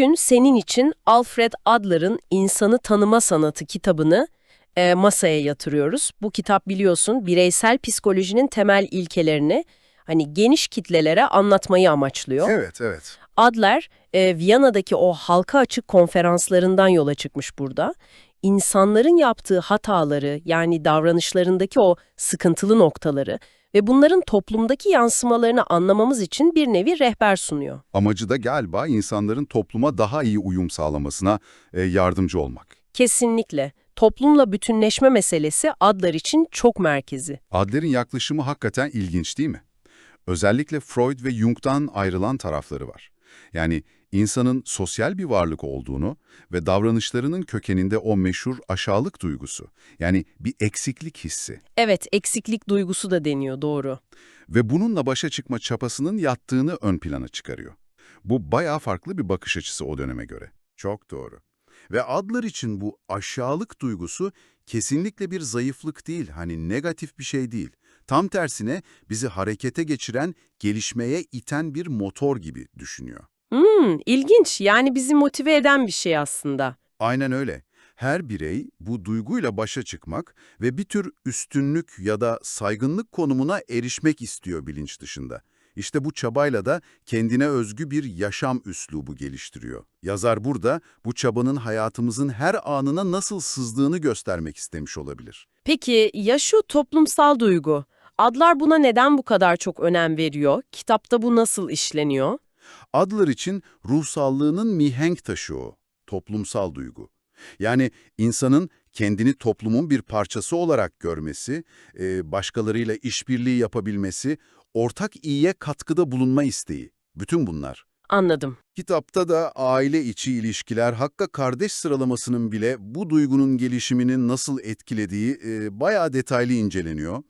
Bugün senin için Alfred Adler'ın İnsanı Tanıma Sanatı kitabını e, masaya yatırıyoruz. Bu kitap biliyorsun bireysel psikolojinin temel ilkelerini hani geniş kitlelere anlatmayı amaçlıyor. Evet, evet. Adler, e, Viyana'daki o halka açık konferanslarından yola çıkmış burada. İnsanların yaptığı hataları yani davranışlarındaki o sıkıntılı noktaları ve bunların toplumdaki yansımalarını anlamamız için bir nevi rehber sunuyor. Amacı da galiba insanların topluma daha iyi uyum sağlamasına e, yardımcı olmak. Kesinlikle. Toplumla bütünleşme meselesi Adler için çok merkezi. Adler'in yaklaşımı hakikaten ilginç değil mi? Özellikle Freud ve Jung'dan ayrılan tarafları var. Yani insanın sosyal bir varlık olduğunu ve davranışlarının kökeninde o meşhur aşağılık duygusu, yani bir eksiklik hissi Evet, eksiklik duygusu da deniyor, doğru. ve bununla başa çıkma çapasının yattığını ön plana çıkarıyor. Bu bayağı farklı bir bakış açısı o döneme göre. Çok doğru. Ve Adler için bu aşağılık duygusu kesinlikle bir zayıflık değil, hani negatif bir şey değil. Tam tersine bizi harekete geçiren, gelişmeye iten bir motor gibi düşünüyor. Hmm, ilginç. Yani bizi motive eden bir şey aslında. Aynen öyle. Her birey bu duyguyla başa çıkmak ve bir tür üstünlük ya da saygınlık konumuna erişmek istiyor bilinç dışında. İşte bu çabayla da kendine özgü bir yaşam üslubu geliştiriyor. Yazar burada bu çabanın hayatımızın her anına nasıl sızdığını göstermek istemiş olabilir. Peki ya şu toplumsal duygu? Adlar buna neden bu kadar çok önem veriyor? Kitapta bu nasıl işleniyor? Adler için ruh sağlığının mihenk taşı o, toplumsal duygu. Yani insanın kendini toplumun bir parçası olarak görmesi, e, başkalarıyla işbirliği yapabilmesi, ortak iyiye katkıda bulunma isteği. Bütün bunlar. Anladım. Kitapta da aile içi ilişkiler, hakka kardeş sıralamasının bile bu duygunun gelişimini nasıl etkilediği e, bayağı detaylı inceleniyor.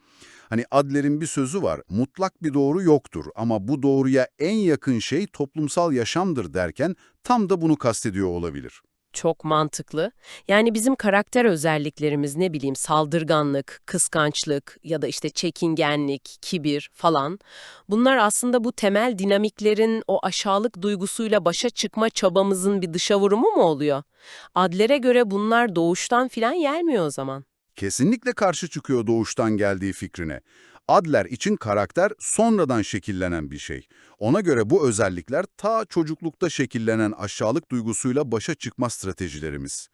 Hani Adler'in bir sözü var, mutlak bir doğru yoktur ama bu doğruya en yakın şey toplumsal yaşamdır derken tam da bunu kastediyor olabilir. Çok mantıklı. Yani bizim karakter özelliklerimiz ne bileyim saldırganlık, kıskançlık ya da işte çekingenlik, kibir falan. Bunlar aslında bu temel dinamiklerin o aşağılık duygusuyla başa çıkma çabamızın bir dışa vurumu mu oluyor? Adler'e göre bunlar doğuştan filan gelmiyor o zaman. Kesinlikle karşı çıkıyor doğuştan geldiği fikrine. Adler için karakter sonradan şekillenen bir şey. Ona göre bu özellikler ta çocuklukta şekillenen aşağılık duygusuyla başa çıkma stratejilerimiz.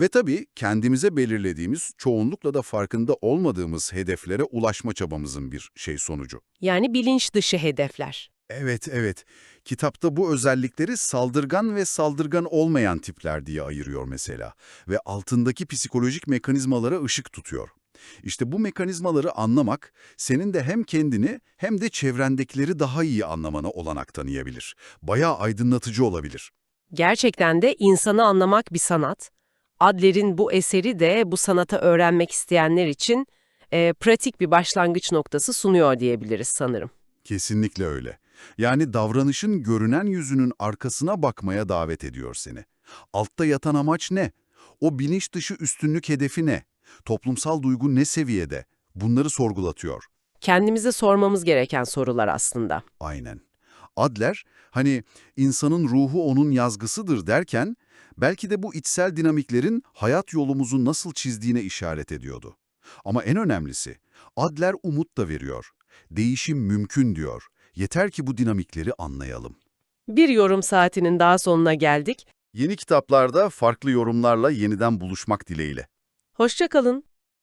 Ve tabii kendimize belirlediğimiz, çoğunlukla da farkında olmadığımız hedeflere ulaşma çabamızın bir şey sonucu. Yani bilinç dışı hedefler. Evet, evet. Kitapta bu özellikleri saldırgan ve saldırgan olmayan tipler diye ayırıyor mesela ve altındaki psikolojik mekanizmalara ışık tutuyor. İşte bu mekanizmaları anlamak, senin de hem kendini hem de çevrendekileri daha iyi anlamana olanak tanıyabilir. Bayağı aydınlatıcı olabilir. Gerçekten de insanı anlamak bir sanat. Adler'in bu eseri de bu sanata öğrenmek isteyenler için e, pratik bir başlangıç noktası sunuyor diyebiliriz sanırım. Kesinlikle öyle. Yani davranışın görünen yüzünün arkasına bakmaya davet ediyor seni. Altta yatan amaç ne? O bilinç dışı üstünlük hedefi ne? Toplumsal duygu ne seviyede? Bunları sorgulatıyor. Kendimize sormamız gereken sorular aslında. Aynen. Adler, hani insanın ruhu onun yazgısıdır derken, belki de bu içsel dinamiklerin hayat yolumuzu nasıl çizdiğine işaret ediyordu. Ama en önemlisi, Adler umut da veriyor. Değişim mümkün diyor. Yeter ki bu dinamikleri anlayalım. Bir yorum saatinin daha sonuna geldik. Yeni kitaplarda farklı yorumlarla yeniden buluşmak dileğiyle. Hoşça kalın.